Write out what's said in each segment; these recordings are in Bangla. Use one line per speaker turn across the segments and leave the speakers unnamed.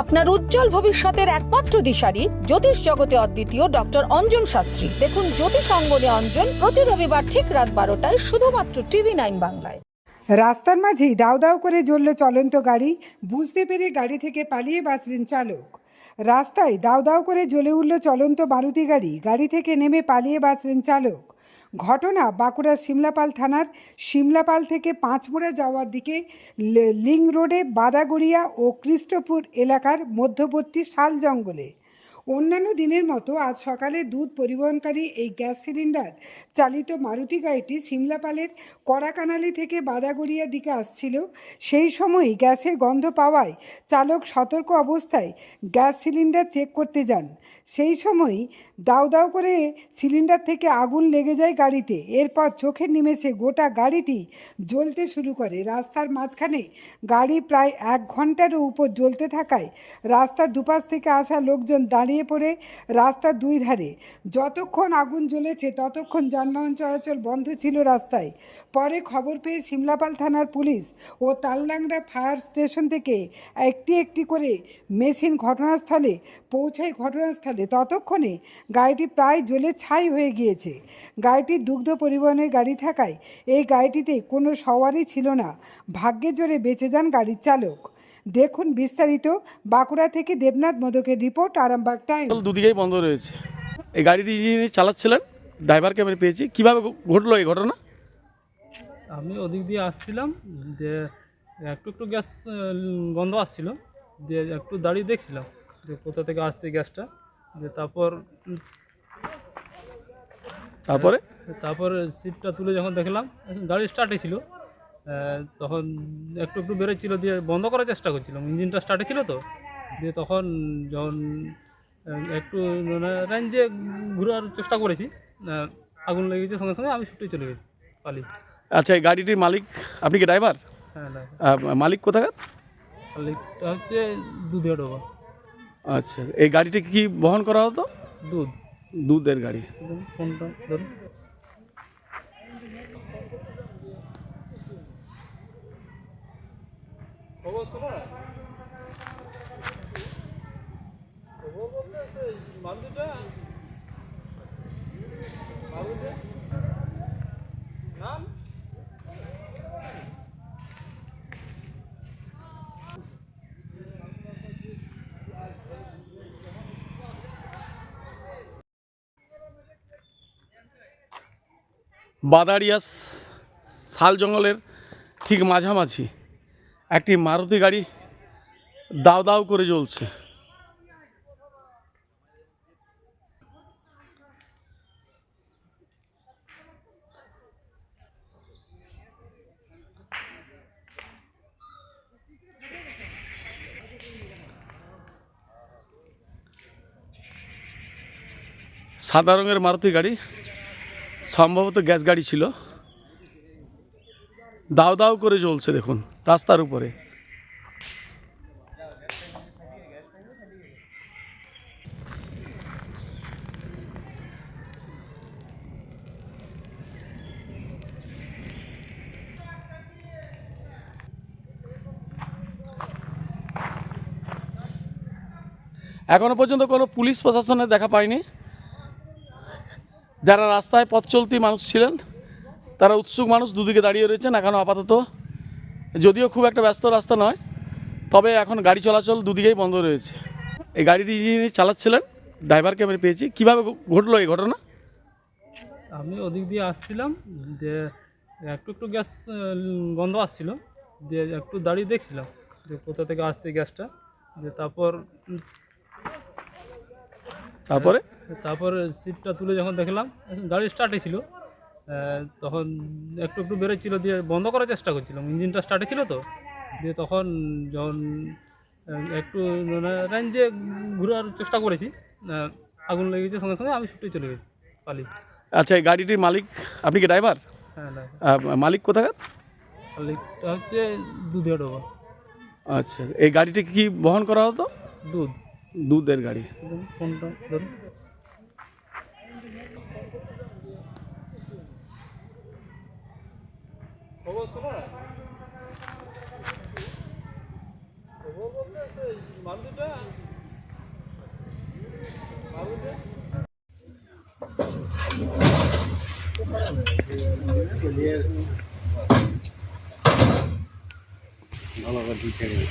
আপনার উজ্জ্বল ভবিষ্যতের একমাত্র দিশারি জ্যোতিষ জগতে অদ্বিতীয় ডক্টর অঞ্জন শাস্ত্রী। দেখুন জ্যোতিষ অঙ্গনে অঞ্জন প্রতি রবিবার ঠিক রাত বারোটায় শুধুমাত্র টিভি নাইন বাংলায়।
রাস্তার মাঝেই দাও দাউ করে জ্বলল চলন্ত গাড়ি, বুঝতে পেরে গাড়ি থেকে পালিয়ে বাঁচলেন চালক। রাস্তায় দাউ দাউ করে জ্বলে উঠল চলন্ত মারুতি গাড়ি গাড়ি থেকে নেমে পালিয়ে বাঁচলেন চালক। ঘটনা বাঁকুড়ার সিমলাপাল থানার সিমলাপাল থেকে পাঁচমোড়া যাওয়ার দিকে লিং রোডে বাদাগড়িয়া ও কৃষ্টপুর এলাকার মধ্যবর্তী শাল জঙ্গলে। অন্যান্য দিনের মতো আজ সকালে দুধ পরিবহনকারী এই গ্যাস সিলিন্ডার চালিত মারুতি গাড়িটি সিমলাপালের কড়াকানালি থেকে বাদাগড়িয়ার দিকে আসছিল। সেই সময়ই গ্যাসের গন্ধ পাওয়ায় চালক সতর্ক অবস্থায় গ্যাস সিলিন্ডার চেক করতে যান। সেই সময়ই দাউ দাউ করে সিলিন্ডার থেকে আগুন লেগে যায় গাড়িতে। এরপর চোখের নিমেষে গোটা গাড়িটি জ্বলতে শুরু করে। রাস্তার মাঝখানে গাড়ি প্রায় এক ঘন্টারও উপর জ্বলতে থাকায় রাস্তার দুপাশ থেকে আসা লোকজন দাঁড়িয়ে পড়ে রাস্তার দুই ধারে। যতক্ষণ আগুন জ্বলেছে, ততক্ষণ যানবাহন চলাচল বন্ধ ছিল রাস্তায়। পরে খবর পেয়ে সিমলাপাল থানার পুলিশ ও তালডাংরা ফায়ার স্টেশন থেকে একটি একটি করে মেশিন ঘটনাস্থলে পৌঁছায় ঘটনাস্থলে ততক্ষণে গাড়িটি প্রায় জ্বলে ছাই হয়ে গিয়েছে। গাড়িটি দুগ্ধ পরিবহনের গাড়ি থাকায় এই গাড়িটিতে কোনো সওয়ারই ছিল না। ভাগ্যে জোরে বেঁচে যান গাড়ির চালক। দেখুন বিস্তারিত বাঁকুড়া থেকে দেবনাথ মোদকের রিপোর্ট আরামবাগ টাইমস।
দুদিকেই বন্ধ রয়েছে। এই গাড়িটি যিনি চালাচ্ছিলেন ড্রাইভারকে আমি পেয়েছি। কীভাবে ঘটলো এই ঘটনা?
আমি ওদিক দিয়ে আসছিলাম যে একটু একটু গ্যাস গন্ধ আসছিল দিয়ে একটু দাঁড়িয়ে দেখছিলাম যে কোথা থেকে আসছে গ্যাসটা। যে তারপর
তারপরে?
তারপর সিটটা তুলে যখন দেখলাম গাড়ি স্টার্টে ছিল তখন একটু একটু বেরোচ্ছিল দিয়ে বন্ধ করার চেষ্টা করছিলাম। ইঞ্জিনটা স্টার্টে ছিল তো দিয়ে তখন যখন একটু মানে রেঞ্জ ঘোরার চেষ্টা করেছি আগুন লেগেছে সঙ্গে সঙ্গে আমি ছুটে চলে গেছি পালিয়ে।
আচ্ছা এই গাড়িটির মালিক আপনি কি ড্রাইভার
হ্যাঁ
মালিক কোথাকার?
মালিকটা হচ্ছে দুধের ডোবা।
আচ্ছা এই গাড়িটা কি বহন করা হতো?
দুধ।
দুধের গাড়ি।
ধরুন, ফোনটা ধরুন।
বাদারিয়াস শাল জঙ্গলের ঠিক মাঝামাঝি একটি মারুতি গাড়ি দাও দাও করে জ্বলছে। সাদা রঙের মারুতি গাড়ি সম্ভবত গ্যাস গাড়ি ছিল। দাও দাও করে জ্বলছে দেখুন, রাস্তার উপরে। এখনও পর্যন্ত কোনো পুলিশ প্রশাসনের দেখা পাইনি। যারা রাস্তায় পথ চলতি মানুষ ছিলেন তারা উৎসুক মানুষ দুদিকে দাঁড়িয়ে রয়েছেন এখনও আপাতত। যদিও খুব একটা ব্যস্ত রাস্তা নয় তবে এখন গাড়ি চলাচল দুদিকেই বন্ধ রয়েছে। এই গাড়িটি যিনি চালাচ্ছিলেন ড্রাইভারকে আমি পেয়েছি। কীভাবে ঘটলো এই ঘটনা?
আমি ওদিক দিয়ে আসছিলাম যে একটু একটু গ্যাস গন্ধ আসছিল দিয়ে একটু দাঁড়িয়ে দেখছিলাম যে কোথা থেকে আসছে গ্যাসটা যে তারপর
তারপরে?
তারপর সিটটা তুলে যখন দেখলাম গাড়ি স্টার্টে ছিল। তখন একটু একটু বেরোচ্ছিলো দিয়ে বন্ধ করার চেষ্টা করছিলাম। ইঞ্জিনটা স্টার্টে ছিল তো। দিয়ে তখন যখন একটু মানে রেঞ্জ ঘোরার চেষ্টা করেছি আগুন লেগেছে সঙ্গে সঙ্গে আমি ছুটে চলে গেছি পালিয়ে।
আচ্ছা এই গাড়িটির মালিক আপনি কি ড্রাইভার
হ্যাঁ
মালিক কোথাকার?
মালিকটা হচ্ছে দুধের ডোবা।
আচ্ছা এই গাড়িটি কি বহন করা হতো?
দুধ।
দুধের গাড়ি।
ধরুন, 먹었어라. 먹었어.
만두다. 만두다. 나라가 디테일이.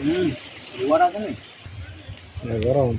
음, 와라가네. 네, 와라운.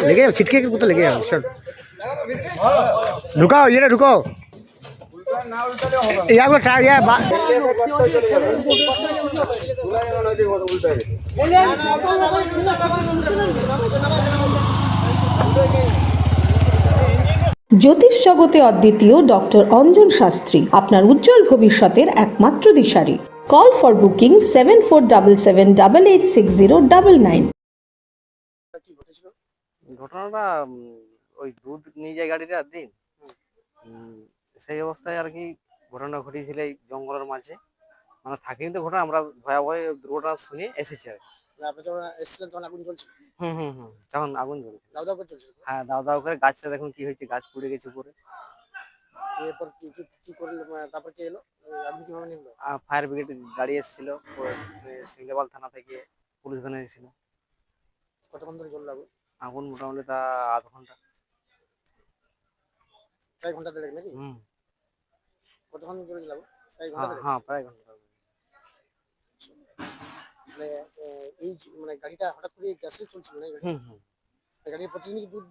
लगे जाओ छिटके के तो लगे जाओ सर रुकाओ ये ना रुकाओ यहाँ को ट्राई यार बा-
জ্যোতিষ জগতে অদ্বিতীয় ডক্টর অঞ্জন শাস্ত্রী আপনার উজ্জ্বল ভবিষ্যতের একমাত্র দিশারি Call for booking seven four double seven double eight six zero double nine
ঘটনাটা ওই দুধ নিয়ে যায় গাড়িটা দিন। সেই অবস্থায় আর কি ঘটনা ঘটিয়েছিল এই জঙ্গলের মাঝে। মানে থাকিনি তো ঘটনা আমরা ভয়াবহ দুর্ঘটনা শুনে এসেছি আর।
আপনি তখন আগুন
হুম হুম হুম তখন আগুন জ্বলছে হ্যাঁ দাও দাও করে গাছটা দেখুন কি হয়েছে গাছ পুড়ে গেছে পুরো
এরপর কি কি কি করল মানে তারপর কি এলো? আগুন কীভাবে
আর ফায়ার ব্রিগেড গাড়ি এসেছিল সিংলাবাল থানা থেকে পুলিশ ভ্যান এসেছিল
কতক্ষণ ধরে জ্বললো আগুন?
আগুন মোটামুটি তা আধ ঘণ্টা।
প্রায় ঘণ্টা দেড়েক নাকি?
হুম।
কতক্ষণ ধরে জ্বলাবো প্রায় ঘণ্টা
হ্যাঁ হ্যাঁ প্রায় ঘণ্টা।
মানে এই মানে গাড়িটা হঠাৎ করে গ্যাসে চলছিল না গাড়ি গাড়ির প্রতিদিনই দুধ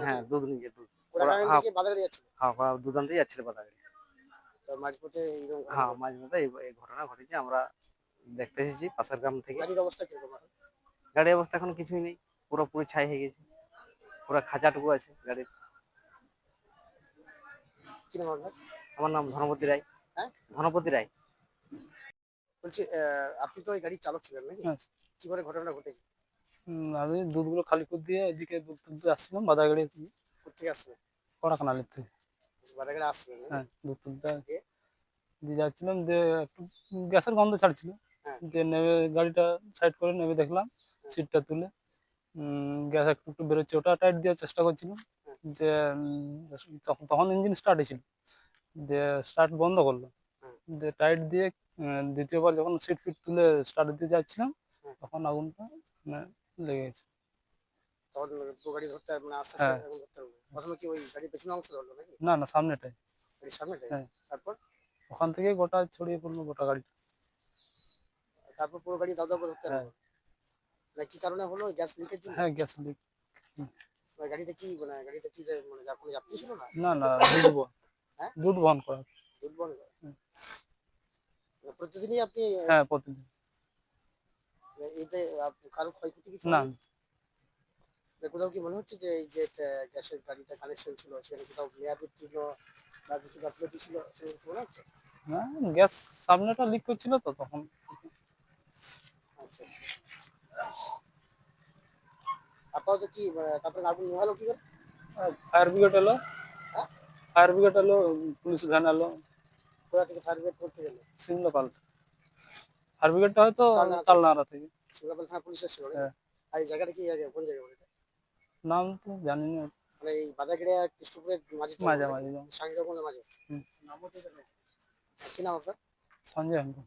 হ্যাঁ দুধ নিয়ে দুধ। হ্যাঁ।
থেকে যাচ্ছিল। মাঝপথে
এই ঘটনা ঘটেছে আমরা দেখতে এসেছি পাশের গ্রাম থেকে।
গাড়ির অবস্থা কীরকম?
গাড়ির অবস্থা এখন কিছুই নেই পুরো পুরো ছাই হয়ে গেছে পুরো খাঁচাটুকু আছে গাড়ির।
কি নাম আপনার?
আমার নাম ধনপতি রায়।
হ্যাঁ?
ধনপতি রায়।
বলছি আহ, আপনি তো ওই গাড়ির চালক ছিলেন নাকি?
হ্যাঁ।
কি করে ঘটনা ঘটেছে
আমি দুধগুলো খালি করে দিয়ে এদিকে দুধ তুলতে আসছিলাম বাদা গাড়ি
কোথেকে আসছিলেন
কড়া কানালের থেকে? হ্যাঁ দুধ তুলতে
দিয়ে?
দিয়ে যাচ্ছিলাম দিয়ে একটু গ্যাসের গন্ধ ছাড়ছিল
হ্যাঁ।
দিয়ে নেমে গাড়িটা সাইড করে নেমে দেখলাম সিটটা তুলে গ্যাস একটু একটু বেরোচ্ছে ওটা টাইট দেওয়ার চেষ্টা করছিলাম
হ্যাঁ।
দিয়ে তখন তখন ইঞ্জিন স্টার্ট হয়েছিল দিয়ে স্টার্ট বন্ধ করল
হ্যাঁ।
দিয়ে টাইট দিয়ে দ্বিতীয়বার যখন সিট ফিট তুলে স্টার্ট দিতে যাচ্ছিলাম
হ্যাঁ।
তখন আগুনটা মানে লেগে গেছে
তখন পুরো গাড়ি ধরতে আস্তে
হ্যাঁ।
ধরতে প্রথমে কি ওই গাড়ির পেছনে অংশ ধরলো নাকি?
না না সামনেটাই।
গাড়ির সামনেটাই?
হ্যাঁ।
তারপর?
ওখান থেকে গোটা ছড়িয়ে পড়ল গোটা গাড়ি
তারপর পুরো গাড়ি করে ধরতে
হ্যাঁ।
মানে কি কারণে হলো? গ্যাস লিকের জন্য?
হ্যাঁ গ্যাস লিক
মানে গাড়িতে কি মানে গাড়িতে কি যে- মানে যা কোনো যাত্রী ছিল না?
না না দুধ বহন
হ্যাঁ?
দুধ বহন করা।
দুধ বন্ধ
হুম।
মানে প্রতিদিনই আপনি
হ্যাঁ প্রতিদিন।
মানে এতে আপ- কারও ক্ষয়ক্ষতি কিছু
না।
হয়নি? কোথাও কি মনে হচ্ছে যে এই যে গ্যাসের গাড়িটা কানেকশন ছিল সেখানে কোথাও মেয়াদ উত্তীর্ণ বা কিছু গাফলতি ছিল সেরকম মনে হচ্ছে?
না গ্যাস সামনেটা লিক করছিল তো তখন।
আচ্ছা আপাতত কি তারপরে আগুন নেওয়ালো কি করে?
ফায়ার ব্রিগেড এলো।
হ্যাঁ?
ফায়ার ব্রিগেড এলো পুলিশ ভ্যান এলো।
কোথা থেকে ফায়ার ব্রিগেড করতে গেল
সিমলাপাল। ফায়ার ব্রিগেডটা হয়তো
তালনাড়া থেকে। সিঙ্গাপুর থানা পুলিশ এসেছিল
হ্যাঁ।
আর এই জায়গাটা কি জায়গা কোন জায়গা?
নাম তো জানি না
মানে এই বাদাগড়িয়া কৃষ্ণপুরের মাঝে চলে
মাঝে
নাকি?
মাঝে।
কি নাম আপনার
সঞ্জয়
সঞ্জয়।